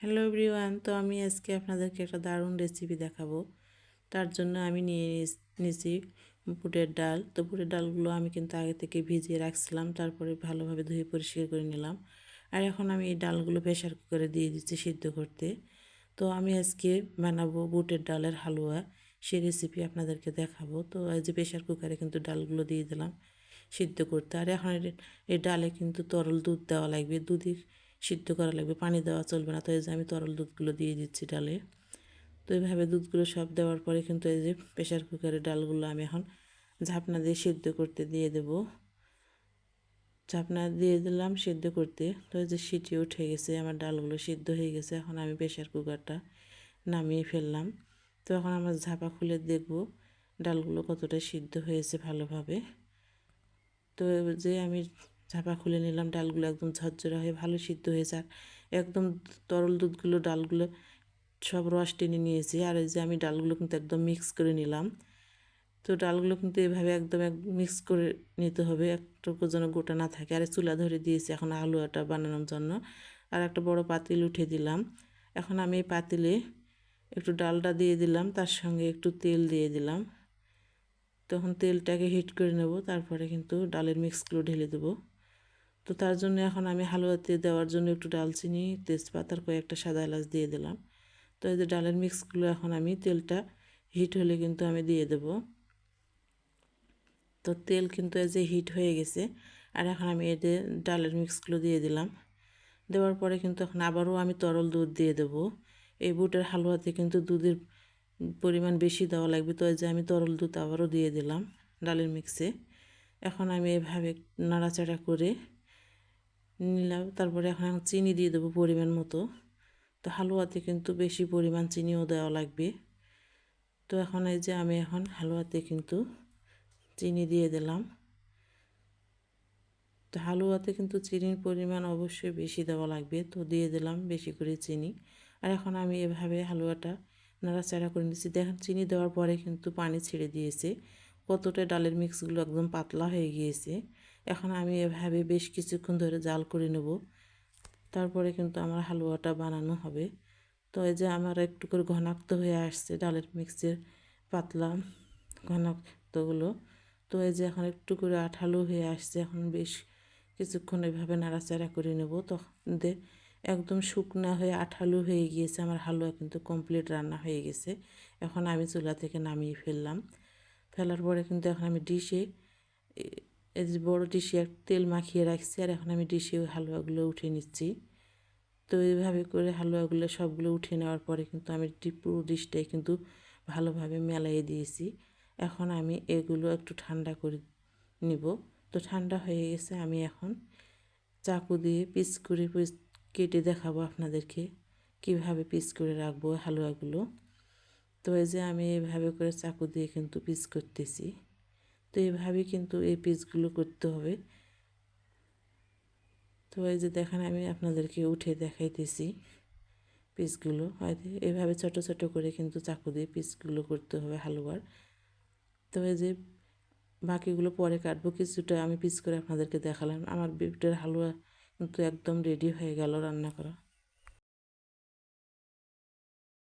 Hello everyone তো আমি আজকে আপনাদেরকে একটা দারুণ রেসিপি দেখাবো। তার জন্য আমি নিয়ে নিয়েছি বুটের ডাল। তো বুটের ডালগুলো আমি কিন্তু আগে থেকে ভিজিয়ে রাখছিলাম, তারপরে ভালোভাবে ধুয়ে পরিষ্কার করে নিলাম। আর এখন আমি এই ডালগুলো প্রেশার কুকারে দিয়ে দিচ্ছি সিদ্ধ করতে। তো আমি আজকে বানাবো বুটের ডালের হালুয়া। সেই রেসিপি আপনাদেরকে দেখাবো। তো যে প্রেশার কুকারে কিন্তু ডালগুলো দিয়ে দিলাম সিদ্ধ করতে। আর এখন এই ডালে কিন্তু তরল দুধ দেওয়া লাগবে। দুধই সিদ্ধ করা লাগবে, পানি দেওয়া চলবে না। তো এই যে আমি তরল দুধগুলো দিয়ে দিচ্ছি ডালে। তো এইভাবে দুধগুলো সব দেওয়ার পরে কিন্তু এই যে প্রেশার কুকারে ডালগুলো আমি এখন ঝাপনা দিয়ে সিদ্ধ করতে দিয়ে দেব। ঝাপনা দিয়ে দিলাম সিদ্ধ করতে। তো এই যে সিটি উঠে গেছে, আমার ডালগুলো সিদ্ধ হয়ে গেছে। এখন আমি প্রেশার কুকারটা নামিয়ে ফেললাম। তো এখন আমার ঝাপা খুলে দেখব ডালগুলো কতটা সিদ্ধ হয়েছে ভালোভাবে। তো যে আমি ঝাপা খুলে নিলাম, ডালগুলো একদম ঝরঝরা হয়ে ভালো সিদ্ধ হয়েছে আর একদম তরল দুধগুলো, ডালগুলো সব রস টেনে নিয়েছি। আর এই যে আমি ডালগুলো কিন্তু একদম মিক্স করে নিলাম। তো ডালগুলো কিন্তু এভাবে একদম এক মিক্স করে নিতে হবে, একটুকু যেন গোটা না থাকে। আর চুলা ধরে দিয়েছি এখন আলুয়াটা বানানোর জন্য। আর একটা বড় পাতিল উঠে দিলাম। এখন আমি এই পাতিলে একটু ডালটা দিয়ে দিলাম, তার সঙ্গে একটু তেল দিয়ে দিলাম। তখন তেলটাকে হিট করে নেব, তারপরে কিন্তু ডালের মিক্সগুলো ঢেলে দেবো। তো তার জন্য এখন আমি হালুয়াতে দেওয়ার জন্য একটু ডালচিনি তেজপাতার কয়েকটা সাদা এলাচ দিয়ে দিলাম। তো এই যে ডালের মিক্সগুলো এখন আমি তেলটা হিট হলে কিন্তু আমি দিয়ে দেব। তো তেল কিন্তু এই যে হিট হয়ে গেছে, আর এখন আমি এতে ডালের মিক্সগুলো দিয়ে দিলাম। দেওয়ার পরে কিন্তু এখন আবারও আমি তরল দুধ দিয়ে দেব। এই বুটের হালুয়াতে কিন্তু দুধের পরিমাণ বেশি দেওয়া লাগবে, তো এই যে আমি তরল দুধ আবারও দিয়ে দিলাম ডালের মিক্সে। এখন আমি এভাবে নাড়াচাড়া করে নিলাম, তারপরে এখন চিনি দিয়ে দেবো পরিমাণ মতো। তো হালুয়াতে কিন্তু বেশি পরিমাণ চিনিও দেওয়া লাগবে। তো এখন এই যে আমি এখন হালুয়াতে কিন্তু চিনি দিয়ে দিলাম। তো হালুয়াতে কিন্তু চিনির পরিমাণ অবশ্যই বেশি দেওয়া লাগবে। তো দিয়ে দিলাম বেশি করে চিনি। আর এখন আমি এভাবে হালুয়াটা নাড়াচাড়া করে নিচ্ছি। দেখেন, চিনি দেওয়ার পরে কিন্তু পানি ছেড়ে দিয়েছে। কতটা ডালের মিক্সগুলো একদম পাতলা হয়ে গিয়েছে। এখন আমি এভাবে বেশ কিছুক্ষণ ধরে জাল করে নেব। তারপরে কিন্তু আমার হালুয়াটা বানানো হবে। তো এই যে আমার একটু করে ঘনাক্ত হয়ে আসছে ডালের মিক্সের পাতলা ঘনাক্তগুলো। তো এই যে এখন একটু করে আঠালো হয়ে আসছে। এখন বেশ কিছুক্ষণ এভাবে নাড়াচাড়া করে নেব। তখন একদম শুকনা হয়ে আঠালো হয়ে গিয়েছে। আমার হালুয়া কিন্তু কমপ্লিট রান্না হয়ে গেছে। এখন আমি চুলা থেকে নামিয়ে ফেললাম। ফেলার পরে কিন্তু এখন আমি ডিশে যে বড়ো ডিশে তেল মাখিয়ে রাখছি, আর এখন আমি ডিশে ওই হালুয়াগুলো উঠে নিচ্ছি। তো এইভাবে করে হালুয়াগুলো সবগুলো উঠে নেওয়ার পরে কিন্তু আমি পুরো ডিশটাই কিন্তু ভালোভাবে মেলাইয়ে দিয়েছি। এখন আমি এগুলো একটু ঠান্ডা করে নিব। তো ঠান্ডা হয়ে গেছে, আমি এখন চাকু দিয়ে পিস করে পিস কেটে দেখাবো আপনাদেরকে কীভাবে পিস করে রাখব হালুয়াগুলো। তো এই যে আমি এভাবে করে চাকু দিয়ে কিন্তু পিস করতেছি। তো এইভাবে কিন্তু এই পিসগুলো করতে হবে। তো এই যে দেখেন, আমি আপনাদেরকে উঠে দেখাইতেছি পিসগুলো হয়তো এভাবে ছোট ছোট করে কিন্তু চাকু দিয়ে পিসগুলো করতে হবে হালুয়ার। তো এই যে বাকিগুলো পরে কাটবো, কিছুটা আমি পিস করে আপনাদেরকে দেখালাম। আমার বিটের হালুয়া কিন্তু একদম রেডি হয়ে গেল রান্না করা।